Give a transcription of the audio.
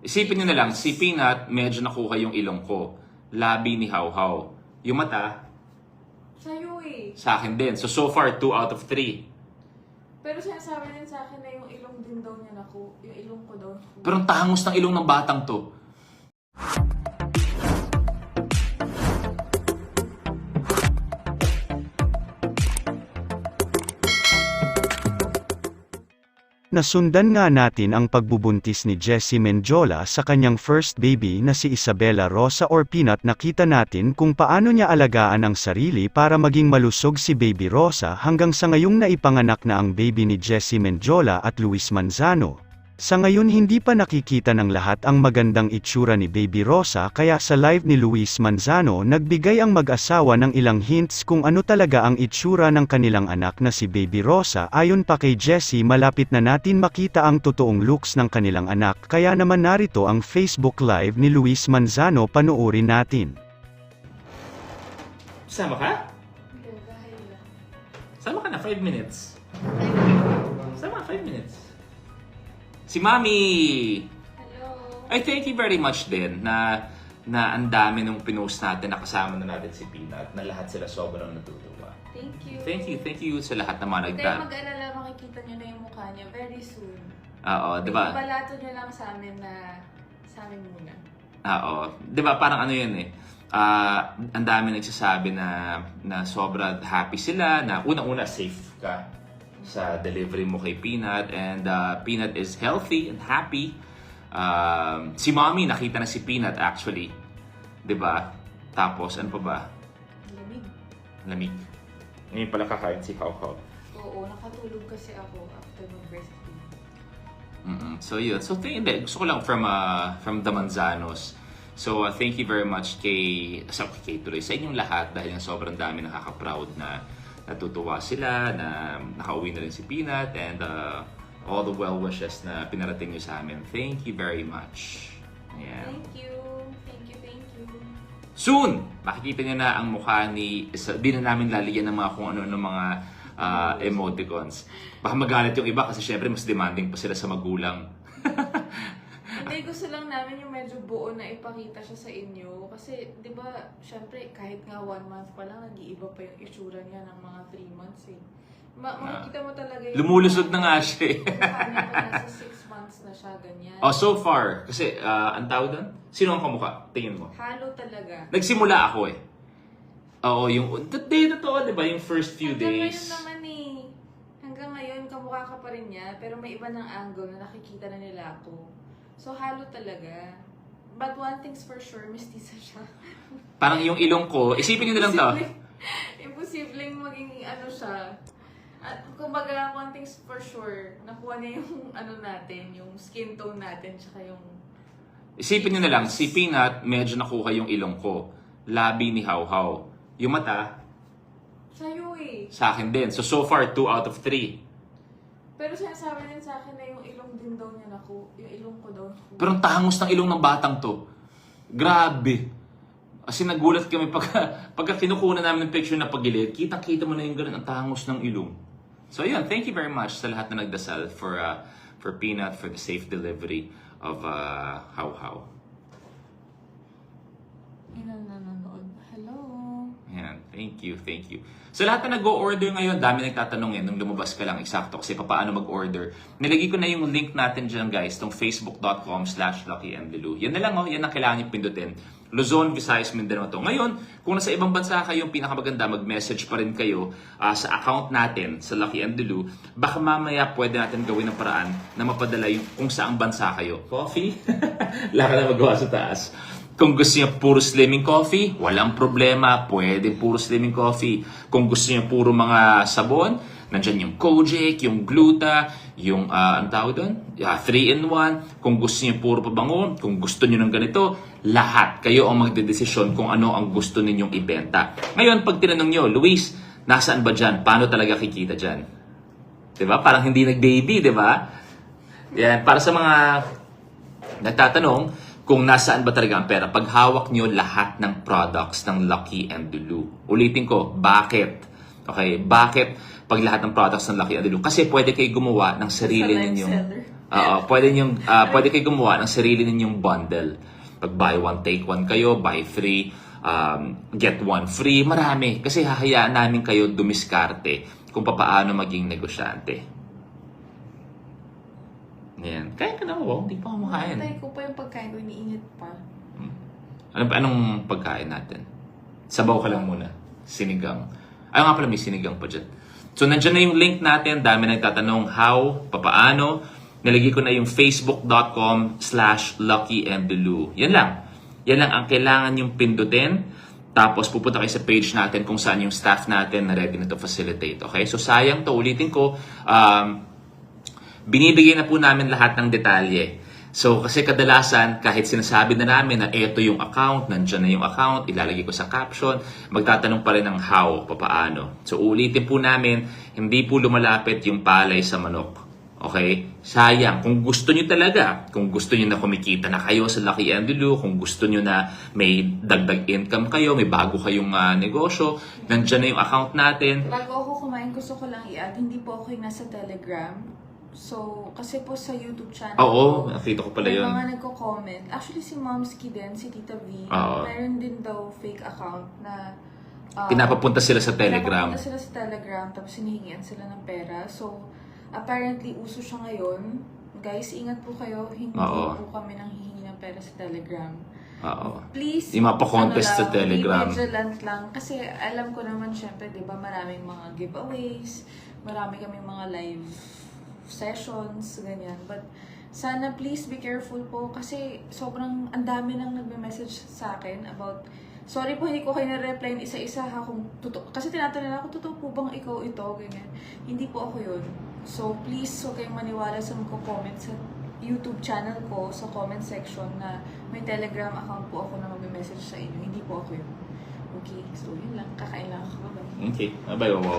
Isipin nyo na lang, si Peanut, medyo nakuha yung ilong ko. Labi ni How How. Yung mata, Sa'yo eh. sa akin din. So, so far, 2 out of 3. Pero sinasabi din sa akin na yung ilong din daw niya naku. Yung ilong ko daw naku. Pero ang tangos ng ilong ng batang to. Nasundan nga natin ang pagbubuntis ni Jessie Menjola sa kanyang first baby na si Isabella Rosa or Peanut nakita natin kung paano niya alagaan ang sarili para maging malusog si Baby Rosa hanggang sa ngayong naipanganak na ang baby ni Jessie Menjola at Luis Manzano. Sa ngayon hindi pa nakikita ng lahat ang magandang itsura ni Baby Rosa kaya sa live ni Luis Manzano nagbigay ang mag-asawa ng ilang hints kung ano talaga ang itsura ng kanilang anak na si Baby Rosa ayon pa kay Jessie malapit na natin makita ang totoong looks ng kanilang anak kaya naman narito ang Facebook live ni Luis Manzano panoorin natin. Sama ka? Sama ka na, 5 minutes. Sama, 5 minutes. Si Mami! Hello. I thank you very much din na na ang dami nung pinost natin, nakasama na natin si Peanut, na lahat sila sobrang natutuwa. Thank you. Thank you, thank you sa lahat ng mga nagda. kayong mag-alala, makikita niyo na yung mukha niya very soon. Oo, di ba? Ibalato niyo lang sa amin na sa amin muna. Oo. Di ba parang ano yun eh. Ah, ang dami nagsasabi na na sobra happy sila na unang-una safe ka sa delivery mo kay Peanut and uh, Peanut is healthy and happy. Um, si Mommy nakita na si Peanut actually. 'Di ba? Tapos ano pa ba? Lamig. Lamig. Ngayon pala kakain si How How. Oo, nakatulog kasi ako after mag-breastfeed. mm So yun. So th- hindi, gusto ko lang from uh, from the Manzanos. So uh, thank you very much kay sa kay tuloy sa inyong lahat dahil sobrang dami nakaka-proud na natutuwa sila na nakauwi na rin si Peanut and uh, all the well wishes na pinarating niyo sa amin. Thank you very much. Yeah. Thank you. Thank you, thank you. Soon, makikita niyo na ang mukha ni isa, di na namin lalagyan ng mga kung ano ng mga uh, emoticons. Baka magalit yung iba kasi syempre mas demanding pa sila sa magulang. Hindi, gusto lang namin yung medyo buo na ipakita siya sa inyo. Kasi, di ba, syempre, kahit nga one month pa lang, nag-iiba pa yung itsura niya ng mga three months eh. Ma makikita mo talaga yung... Lumulusog na nga siya eh. Nasa six months na siya, ganyan. Oh, so far, kasi uh, ang tawag doon, sino ang kamukha? Tingin mo. Halo talaga. Nagsimula ako eh. Oo, yung, hindi, totoo, di ba? Yung first few Hanggang ngayon days. naman eh. Hanggang ngayon, kamukha ka pa rin niya, pero may iba ng angle na nakikita na nila ako. So, halo talaga. But one thing's for sure, mestiza siya. Parang yung ilong ko, isipin niyo na lang to. Imposible- Imposibleng maging ano siya. At kumbaga, one thing's for sure, nakuha niya yung ano natin, yung skin tone natin, tsaka yung... Isipin niyo na lang, si Peanut, medyo nakuha yung ilong ko. Labi ni How How. Yung mata, Sa'yo eh. sa akin din. So, so far, 2 out of 3. Pero sinasabi din sa akin na yung ilong daw niya naku. Yung ilong ko daw. Pero ang tangos ng ilong ng batang to. Grabe. Kasi nagulat kami pagka, pagka kinukuha namin ng picture na pagilid, kitang-kita mo na yung ganun, ang tangos ng ilong. So yun, thank you very much sa lahat na nagdasal for uh, for Peanut, for the safe delivery of uh, How How. Ilan na nanonood? Hello? Ayan, thank you, thank you. Sa lahat na nag-o-order ngayon, dami nagtatanong yan nung lumabas ka lang eksakto kasi paano mag-order. Nilagay ko na yung link natin dyan guys, tong facebook.com slash luckyandlilu. Yan na lang oh, yan ang kailangan yung pindutin. Luzon, Visayas, Mindanao to. Ngayon, kung nasa ibang bansa kayo, yung pinakamaganda, mag-message pa rin kayo ah, sa account natin sa Lucky and Lilu. Baka mamaya pwede natin gawin ng paraan na mapadala yung kung saang bansa kayo. Coffee? Laka na magawa sa taas. Kung gusto niya puro slimming coffee, walang problema. Pwede puro slimming coffee. Kung gusto niya puro mga sabon, nandyan yung Kojic, yung Gluta, yung, uh, ang tawag doon? 3-in-1. Kung gusto niya puro pabango, kung gusto niyo ng ganito, lahat. Kayo ang magdedesisyon kung ano ang gusto ninyong ibenta. Ngayon, pag tinanong niyo, Luis, nasaan ba dyan? Paano talaga kikita dyan? ba? Parang hindi nag-baby, ba? Yan, para sa mga nagtatanong kung nasaan ba talaga ang pera. Pag hawak nyo lahat ng products ng Lucky and Dulu. Ulitin ko, bakit? Okay, bakit pag lahat ng products ng Lucky Adilu. Kasi pwede kayo gumawa ng sarili Sa ninyong... Oo, pwede ninyong ah, pwede kayo gumawa ng sarili ninyong bundle. Pag buy one take one kayo, buy three, um, get one free, marami. Kasi hahayaan namin kayo dumiskarte kung paano maging negosyante. Yan. Kaya ka na, wow. Hindi pa ako makain. Matay ko pa yung pagkain ko, iniinit pa. Ano pa anong pagkain natin? Sabaw ka lang muna. Sinigang. Ay nga pala may sinigang pa dyan. So nandiyan na yung link natin. Dami nagtatanong how, papaano. Nilagay ko na yung facebook.com slash Lucky and Delu. Yan lang. Yan lang ang kailangan yung pindutin. Tapos pupunta kayo sa page natin kung saan yung staff natin na ready na to facilitate. Okay? So sayang to. Ulitin ko. Um, binibigay na po namin lahat ng detalye. So, kasi kadalasan, kahit sinasabi na namin na eto yung account, nandyan na yung account, ilalagay ko sa caption, magtatanong pa rin ng how, papaano. So, ulitin po namin, hindi po lumalapit yung palay sa manok. Okay? Sayang. Kung gusto nyo talaga, kung gusto nyo na kumikita na kayo sa Lucky Endulu, kung gusto nyo na may dagdag income kayo, may bago kayong ah, negosyo, nandyan na yung account natin. Bago ako kumain, gusto ko lang i-add, hindi po ako nasa Telegram. So, kasi po sa YouTube channel Oo, ko, nakita ko pala may yun. mga nagko-comment. Actually, si Momski din, si Tita V, Oo. meron din daw fake account na ah, Pinapapunta sila sa Telegram. Pinapapunta sila sa Telegram, tapos hinihingian sila ng pera. So, apparently, uso siya ngayon. Guys, ingat po kayo. Hindi Oo. po kami nang hihingi ng pera sa Telegram. Oo. Please, Yung mapakontest sa ano lang, Telegram. Be vigilant lang. Kasi alam ko naman, syempre, di ba, maraming mga giveaways, marami kami mga live sessions, ganyan. But, sana please be careful po kasi sobrang ang dami nang nagme-message sa akin about Sorry po, hindi ko kayo na-reply isa-isa ha kung totoo. Kasi tinatanong ako, totoo po bang ikaw ito? Ganyan. Hindi po ako yun. So, please, huwag kayong maniwala sa magko-comment sa YouTube channel ko, sa comment section na may Telegram account po ako na mag-message sa inyo. Hindi po ako yun. Okay, so yun lang. Kakain lang ako. Bye-bye. Okay. Bye-bye, wow.